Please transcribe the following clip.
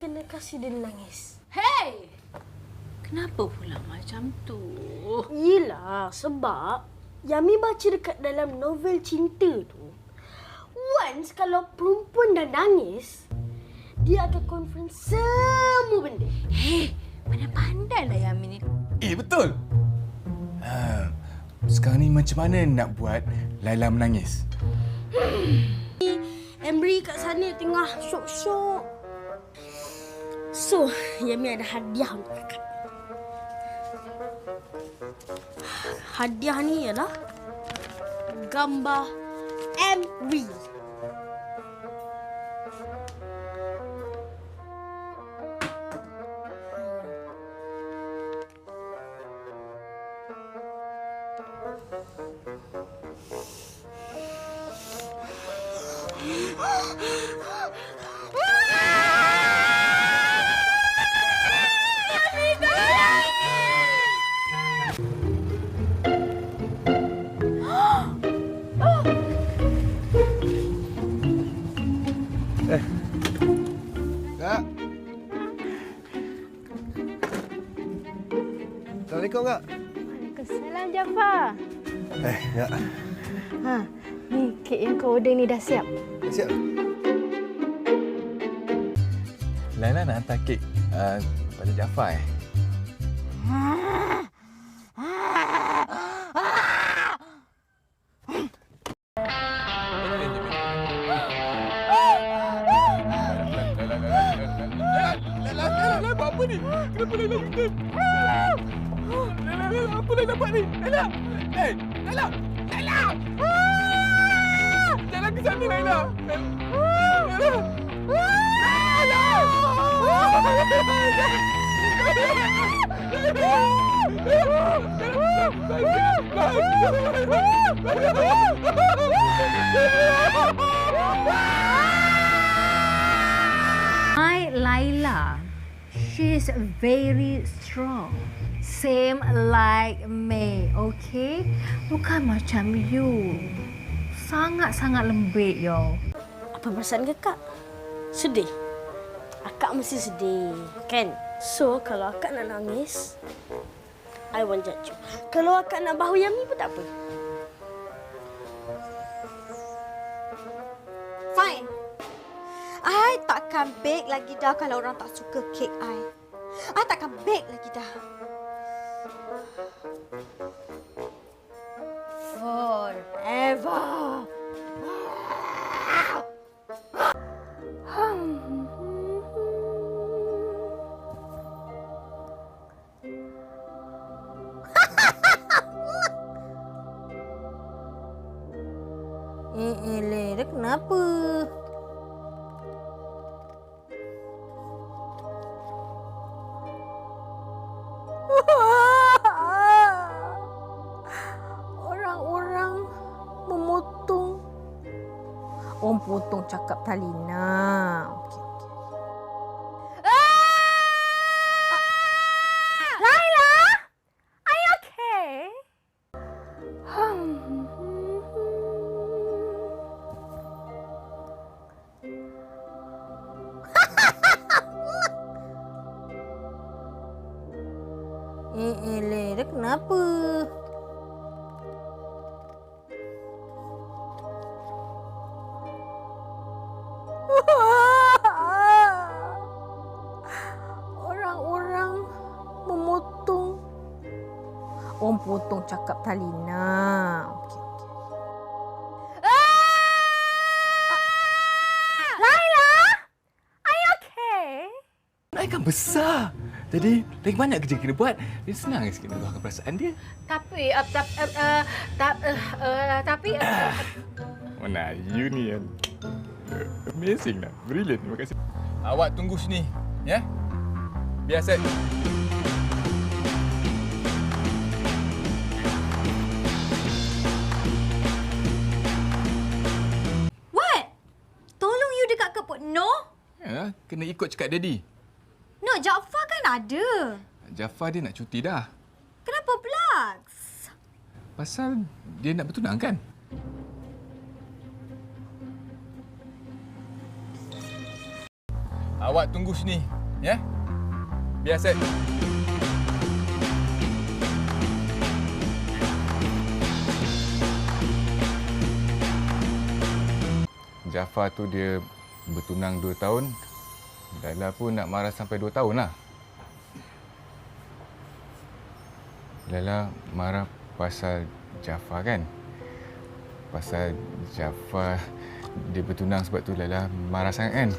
kena kasih dia nangis. Hey! Kenapa pula macam tu? Yelah, sebab Yami baca dekat dalam novel cinta tu. Once kalau perempuan dah nangis, dia akan confront semua benda. Hey, mana pandai lah Yamin ni. Eh, betul. Ha, sekarang ni macam mana nak buat Laila menangis? Embry kat sana tengah syok-syok. So, Yami ada hadiah untuk kakak. Hadiah ni ialah gambar Embry. Kak. Assalamualaikum, Kak. Salam Jafar. Eh, Kak. Ha, ni kek yang kau order ni dah siap. Dah siap? Laila nak hantar kek uh, pada Jafar eh? Laila, apa ni? Kenapa Laila hutan? Laila, Laila, apa Laila buat ni? Laila! Eh, Laila! Laila! Jangan ke sana, Laila! Laila! My Laila, she's very strong. Same like me, okay? Bukan macam you. Sangat-sangat lembut, yo. Apa perasaan kakak? Sedih? Akak mesti sedih, kan? So, kalau akak nak nangis, I won't judge you. Kalau akak nak bahu Yami pun tak apa. Takkan bake lagi dah kalau orang tak suka kek I. I takkan bake lagi dah. Forever. Eh, eh, Le, dia kenapa? Potong cakap Talina. Okey, you okay? Eh, eh, Le, dia kenapa? Orang potong cakap Talina. Okey, okey. Laila! Are you okay? Kan besar. Jadi, lagi banyak kerja kena buat. Dia senang sikit nak luahkan perasaan dia. Tapi, uh, tap, uh, uh, tap, uh, uh, tapi, uh, Mana you ni kan. Amazing lah. Brilliant. Terima kasih. Awak tunggu sini. Ya? Biar saya... kena ikut cakap daddy. No, Jaafar kan ada. Jafar dia nak cuti dah. Kenapa pula? Pasal dia nak bertunang kan? Awak tunggu sini, ya? Biar saya... Jafar tu dia bertunang 2 tahun. Lala pun nak marah sampai 2 tahun lah. Lala marah pasal Jafar kan? Pasal Jafar dia bertunang sebab tu Lala marah sangat kan?